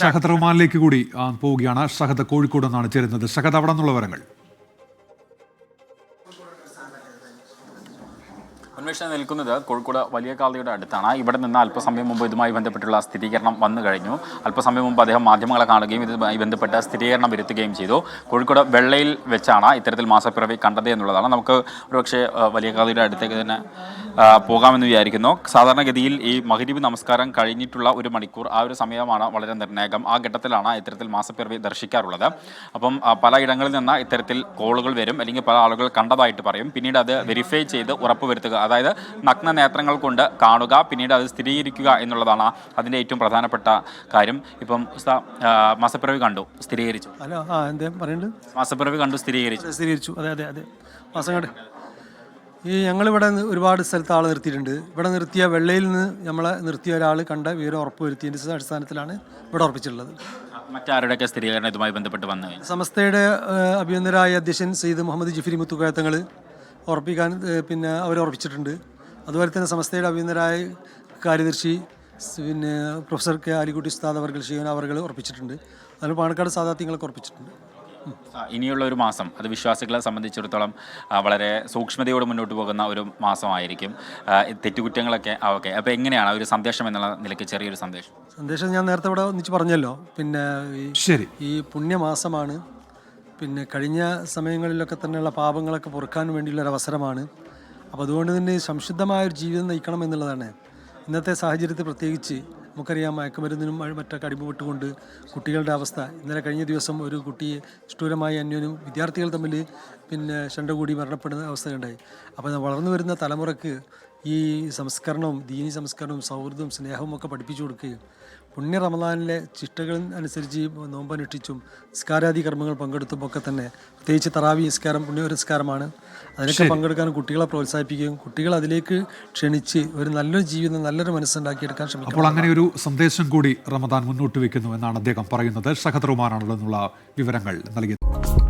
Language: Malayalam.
ഷഹദ് റഹ്മാനിലേക്ക് കൂടി പോവുകയാണ്. ഷഹദ് കോഴിക്കോട് നിന്നാണ് ചേരുന്നത്. ഷഹദ് അവിടെ നിന്നുള്ള വിവരങ്ങൾ. അന്വേഷണം നിൽക്കുന്നത് കോഴിക്കോട് വലിയ കാളിയുടെ അടുത്താണ്. ഇവിടെ നിന്ന് അല്പസമയം മുമ്പ് ഇതുമായി ബന്ധപ്പെട്ടുള്ള സ്ഥിരീകരണം വന്നു കഴിഞ്ഞു. അല്പസമയം മുമ്പ് അദ്ദേഹം മാധ്യമങ്ങളെ കാണുകയും ഇതുമായി ബന്ധപ്പെട്ട സ്ഥിരീകരണം വരുത്തുകയും ചെയ്തു. കോഴിക്കോട് വെള്ളയിൽ വെച്ചാണ് ഇത്തരത്തിൽ മാസപ്പിറവി കണ്ടത് എന്നുള്ളതാണ്. നമുക്ക് ഒരുപക്ഷെ വലിയ കാളിയുടെ അടുത്തേക്ക് തന്നെ പോകാമെന്ന് വിചാരിക്കുന്നു. സാധാരണഗതിയിൽ ഈ മഹരീബ് നമസ്കാരം കഴിഞ്ഞിട്ടുള്ള ഒരു മണിക്കൂർ ആ ഒരു സമയമാണ് വളരെ നിർണായകം. ആ ഘട്ടത്തിലാണ് ഇത്തരത്തിൽ മാസപ്പിറവി ദർശിക്കാറുള്ളത്. അപ്പം പലയിടങ്ങളിൽ നിന്ന് ഇത്തരത്തിൽ കോളുകൾ വരും അല്ലെങ്കിൽ പല ആളുകൾ കണ്ടതായിട്ട് പറയും. പിന്നീട് അത് വെരിഫൈ ചെയ്ത് ഉറപ്പുവരുത്തുക. അതായത് നഗ്ന നേത്രങ്ങൾ കൊണ്ട് കാണുക പിന്നീട് അത് സ്ഥിരീകരിക്കുക എന്നുള്ളതാണ് അതിന്റെ ഏറ്റവും പ്രധാനപ്പെട്ട കാര്യം. ഇപ്പം മാസപ്പിറവി കണ്ടു സ്ഥിരീകരിച്ചു. ഹലോ ആ എന്തേ പറയുന്നുണ്ട് മാസപ്പിറവി കണ്ടു സ്ഥിരീകരിച്ചു. സ്ഥിരീകരിച്ചു. അതെ അതെ അതെ. മാസങ്ങട് ഈ ഞങ്ങളിവിടെ ഒരുപാട് സ്ഥലത്ത് ആൾ നിർത്തിയിട്ടുണ്ട്. ഇവിടെ നിർത്തിയ വെള്ളയിൽ നിന്ന് നമ്മളെ നിർത്തിയ ഒരാൾ കണ്ട വിവരം ഉറപ്പ് വരുത്തിയതിന്റെ അടിസ്ഥാനത്തിലാണ് ഇവിടെ ഉറപ്പിച്ചിട്ടുള്ളത്. മറ്റാരുടെയൊക്കെ സ്ഥിരീകരണം ഇതുമായി ബന്ധപ്പെട്ട് വന്നു സമസ്തയുടെ ഏഹ്, അഭിനന്ദരായ അധ്യക്ഷൻ സെയ്ദ് മുഹമ്മദ് ജിഫിരി മുത്തുക്കയത്തങ്ങൾ ഉറപ്പിക്കാൻ പിന്നെ അവർ ഉറപ്പിച്ചിട്ടുണ്ട്. അതുപോലെ തന്നെ സമസ്തയുടെ അഭിനന്ദരായ കാര്യദർശി പിന്നെ പ്രൊഫസർ കെ ആലിക്കുട്ടി ഉസ്താദ് അവർ ഷീവൻ അവർ ഉറപ്പിച്ചിട്ടുണ്ട്. അതിൽ പാണക്കാട് സാധാത്യങ്ങളൊക്കെ ഉറപ്പിച്ചിട്ടുണ്ട്. ഇനിയുള്ള ഒരു മാസം അത് വിശ്വാസികളെ സംബന്ധിച്ചിടത്തോളം വളരെ സൂക്ഷ്മതയോട് മുന്നോട്ട് പോകുന്ന ഒരു മാസമായിരിക്കും. തെറ്റുകുറ്റങ്ങളൊക്കെ ഓക്കെ. അപ്പോൾ എങ്ങനെയാണ് ഒരു സന്ദേശം എന്നുള്ള നിലയ്ക്ക് ചെറിയൊരു സന്ദേശം? സന്ദേശം ഞാൻ നേരത്തെ ഇവിടെ ഒന്നിച്ച് പറഞ്ഞല്ലോ. പിന്നെ ഈ ശരി. ഈ പുണ്യമാസമാണ്. പിന്നെ കഴിഞ്ഞ സമയങ്ങളിലൊക്കെ തന്നെയുള്ള പാപങ്ങളൊക്കെ പൊറുക്കാൻ വേണ്ടിയുള്ളൊരു അവസരമാണ് അപ്പോൾ അതുകൊണ്ട് തന്നെ സംശുദ്ധമായ ഒരു ജീവിതം നയിക്കണം എന്നുള്ളതാണ്. ഇന്നത്തെ സാഹചര്യത്തിൽ പ്രത്യേകിച്ച് നമുക്കറിയാം മയക്കുമരുന്നിനും മറ്റൊക്കെ അടിമപ്പെട്ടുകൊണ്ട് കുട്ടികളുടെ അവസ്ഥ. ഇന്നലെ കഴിഞ്ഞ ദിവസം ഒരു കുട്ടിയെ നിഷ്ഠൂരമായി അന്യനും വിദ്യാർത്ഥികൾ തമ്മിൽ പിന്നെ ഷണ്ട കൂടി മരണപ്പെടുന്ന അവസ്ഥയുണ്ടായി. അപ്പോൾ വളർന്നു വരുന്ന തലമുറയ്ക്ക് ഈ സംസ്കരണവും ദീനി സംസ്കരണവും സൗഹൃദവും സ്നേഹവും ഒക്കെ പഠിപ്പിച്ചു കൊടുക്കുകയും പുണ്യ റമദാനിലെ ചിട്ടകൾ അനുസരിച്ച് നോമ്പനുഷ്ഠിച്ചും നിസ്കാരാദി കർമ്മങ്ങൾ പങ്കെടുത്തും ഒക്കെ തന്നെ പ്രത്യേകിച്ച് തറാവി നിസ്കാരം പുണ്യ നിസ്കാരമാണ്. അതിനൊക്കെ പങ്കെടുക്കാൻ കുട്ടികളെ പ്രോത്സാഹിപ്പിക്കുകയും കുട്ടികൾ അതിലേക്ക് ക്ഷണിച്ച് ഒരു നല്ലൊരു ജീവിതം നല്ലൊരു മനസ്സുണ്ടാക്കിയെടുക്കാൻ ശ്രമിക്കും അപ്പോൾ അങ്ങനെ ഒരു സന്ദേശം കൂടി റമദാൻ മുന്നോട്ട് വെക്കുന്നു എന്നാണ് അദ്ദേഹം പറയുന്നത്. ഷഹദ് റുമാനാണല്ലോ എന്നുള്ള വിവരങ്ങൾ നൽകിയത്.